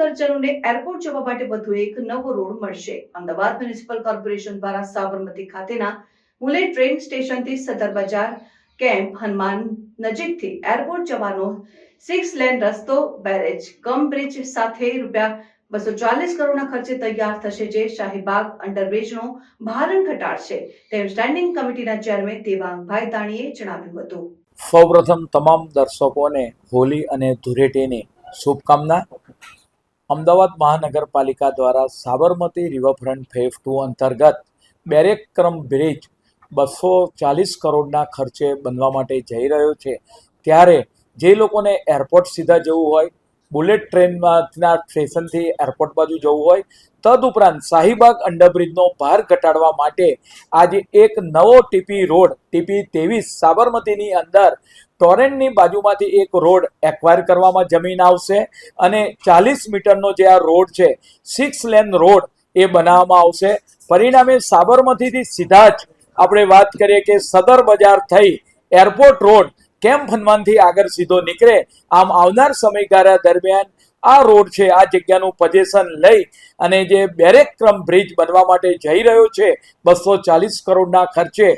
મહાનગરજનોને airport જવા માટે વધુ એક નવો રોડ મળશે. અમદાવાદ મ્યુનિસિપલ કોર્પોરેશન દ્વારા સાબરમતી ખાતેના બુલેટ ટ્રેન સ્ટેશનથી સદર બજાર કેમ્પ હનુમાન નજીકથી એરપોર્ટ જવાનો સિક્સ લેન રસ્તો બેરેજ કમ બ્રિજ સાથે રૂપિયા બસો ચાલીસ કરોડના ખર્ચે તૈયાર થશે જે શાહીબાગ અંડરબ્રિજનો ભારણ ઘટાડશે. તેમ સ્ટેન્ડિંગ કમિટીના ચેરમેન દેવાંગભાઈ દાણીએ જણાવ્યું હતું. સૌપ્રથમ તમામ દર્શકોને હોલી અને ધૂળેટીની શુભકામના. અમદાવાદ મહાનગરપાલિકા દ્વારા સાબરમતી રિવરફ્રન્ટ ફેઝ ટુ અંતર્ગત બેરેક ક્રમ બ્રિજ બસો ચાલીસ કરોડના ખર્ચે બનવા માટે જઈ રહ્યો છે. ત્યારે જે લોકોને એરપોર્ટ સીધા જવું હોય બુલેટ ટ્રેનમાંના સ્ટેશનથી એરપોર્ટ બાજુ જવું હોય, તદુપરાંત શાહીબાગ અંડરબ્રિજનો ભાર ઘટાડવા માટે આજે એક નવો ટીપી રોડ, ટીપી ત્રેવીસ સાબરમતીની અંદર ટોરેન્ટની બાજુમાંથી એક રોડ એક્વાયર કરવામાં જમીન આવશે અને ચાલીસ મીટરનો જે આ રોડ છે સિક્સ લેન રોડ એ બનાવવામાં આવશે. પરિણામે સાબરમતીથી સીધા જ આપણે વાત કરીએ કે સદર બજાર થઈ એરપોર્ટ રોડ કેમ્પ હનુમાનથી આગળ સીધો નીકળે? આમ આવનાર સમયગાળા દરમિયાન આ રોડ છે, આ જગ્યાનું પજેશન લઈ અને જે બેરેક્રમ બ્રિજ બનવા માટે જઈ રહ્યો છે, બસો ચાલીસ કરોડના ખર્ચે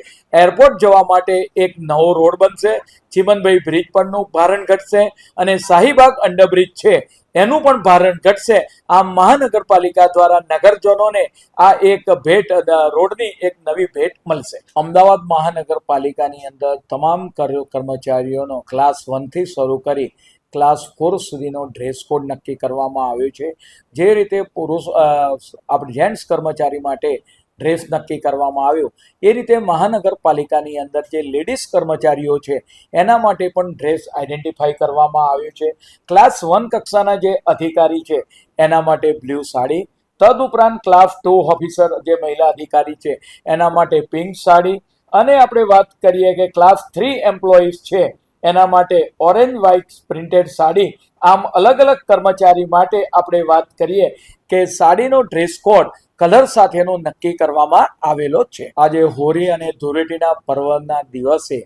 એરપોર્ટ જવા માટે એક નવો રોડ બનશે. ચીમનભાઈ બ્રિજ પરનું ભારણ ઘટશે અને શાહીબાગ અંડરબ્રિજ છે, એનું પણ ભારણ ઘટશે. આમ મહાનગરપાલિકા દ્વારા નગરજનોને આ એક ભેટ રોડની એક નવી ભેટ મળશે. અમદાવાદ મહાનગરપાલિકાની અંદર તમામ કર્મચારીઓનો ક્લાસ વનથી શરૂ કરી ક્લાસ ફોર સુધીનો ડ્રેસ કોડ નક્કી કરવામાં આવ્યો છે. જે રીતે પુરુષ આપણે જેન્ટ્સ કર્મચારી માટે ડ્રેસ નક્કી કરવામાં આવ્યો. એ રીતે મહાનગરપાલિકાની અંદર જે લેડીઝ કર્મચારીઓ છે, એના માટે પણ ડ્રેસ આઈડેન્ટિફાઈ કરવામાં આવ્યો છે. ક્લાસ વન કક્ષાના જે અધિકારી છે, એના માટે બ્લુ સાડી. તદુપરાંત ક્લાસ ટુ ઓફિસર જે મહિલા અધિકારી છે, એના માટે પિંક સાડી. અને આપણે વાત કરીએ કે ક્લાસ થ્રી એમ્પ્લોઈઝ છે એના માટે ઓરેન્જ વ્હાઇટ પ્રિન્ટેડ સાડી, આમ અલગ અલગ કર્મચારી માટે આપણે વાત કરીએ કે સાડીનો ડ્રેસ કોડ કલર સાથેનો નક્કી કરવામાં આવેલો છે. આજે હોળી અને ધૂળેટીના પર્વના દિવસે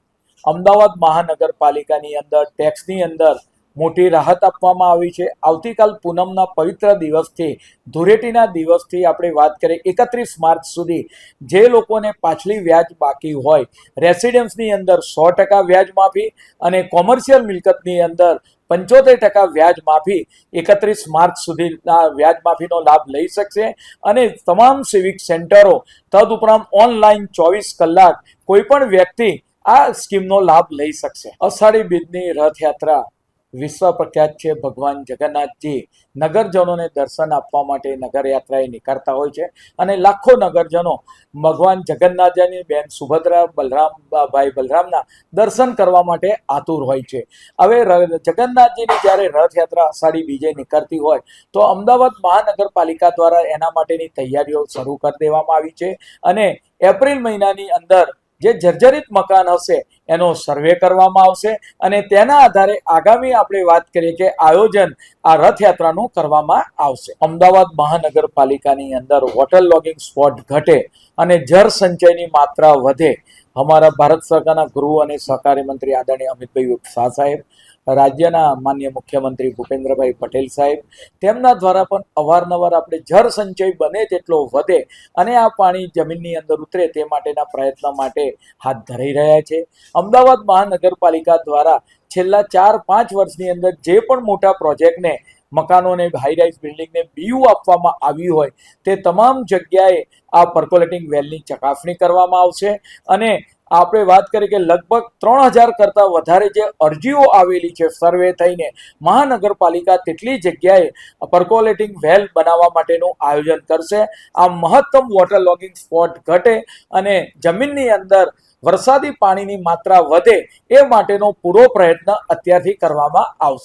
અમદાવાદ મહાનગરપાલિકાની અંદર ટેક્સની અંદર મોટી રાહત આપવામાં આવી છે. આવતીકાલ પૂનમના પવિત્ર દિવસથી ધૂળેટીના દિવસથી આપણે વાત કરીએ, એકત્રીસ માર્ચ સુધી જે લોકોને પાછલી વ્યાજ બાકી હોય, રેસિડેન્સની અંદર સો ટકા વ્યાજ માફી અને કોમર્શિયલ મિલકતની અંદર પંચોતેર ટકા વ્યાજ માફી એકત્રીસ માર્ચ સુધીના વ્યાજ માફીનો લાભ લઈ શકશે અને તમામ સિવિક સેન્ટરો તદઉપરાંત ઓનલાઈન ચોવીસ કલાક કોઈ પણ વ્યક્તિ આ સ્કીમનો લાભ લઈ શકશે. અષાઢી બીજની રથયાત્રા વિશ્વ પ્રખ્યાત છે ભગવાન જગન્નાથજી. નગરજનોને દર્શન આપવા માટે નગરયાત્રાએ નીકળતા હોય છે અને લાખો નગરજનો ભગવાન જગન્નાથજીની બેન સુભદ્રા, બલરામ, ભાઈ બલરામના દર્શન કરવા માટે આતુર હોય છે. હવે જગન્નાથજીની જ્યારે રથયાત્રા અષાઢી બીજે નીકળતી હોય, તો અમદાવાદ મહાનગરપાલિકા દ્વારા એના માટેની તૈયારીઓ શરૂ કરી દેવામાં આવી છે અને એપ્રિલ મહિનાની અંદર જે જર્જરિત મકાન હશે, એનો સર્વે કરવામાં આવશે અને તેના આધારે આગામી આપણે વાત કરીએ કે આયોજન આ રથયાત્રાનું કરવામાં આવશે. અમદાવાદ મહાનગરપાલિકાની અંદર વોટર લોગિંગ સ્પોટ ઘટે અને જળ સંચયની માત્રા વધે. અમારા ભારત સરકારના ગૃહ અને સહકારી મંત્રી આદરણીય અમિતભાઈ શાહ સાહેબ રાજ્યના માન્ય મુખ્યમંત્રી ભૂપેન્દ્રભાઈ પટેલ સાહેબ, તેમના દ્વારા પણ અવારનવાર આપણે જળ સંચય બને તેટલો વધે અને આ પાણી જમીનની અંદર ઉતરે તે માટેના પ્રયત્ન માટે હાથ ધરી રહ્યા છે. અમદાવાદ મહાનગરપાલિકા દ્વારા છેલ્લા ચાર પાંચ વર્ષની અંદર જે પણ મોટા પ્રોજેક્ટને, મકાનોને હાઈરાઇઝ બિલ્ડિંગને બીયુ આપવામાં આવ્યું હોય, તે તમામ જગ્યાએ આ પર્કોલેટિંગ વેલની ચકાસણી કરવામાં આવશે અને આપણે વાત કરીએ કે લગભગ ત્રણ હજાર કરતાં વધારે જે અરજીઓ આવેલી છે, સર્વે થઈને મહાનગરપાલિકા તેટલી જગ્યાએ પર્કોલેટિંગ વેલ બનાવવા માટેનું આયોજન કરશે. આ મહત્તમ વોટર લોગિંગ સ્પોટ ઘટે અને જમીનની અંદર વરસાદી પાણીની માત્રા વધે એ માટેનો પૂરો પ્રયત્ન અત્યારથી કરવામાં આવશે.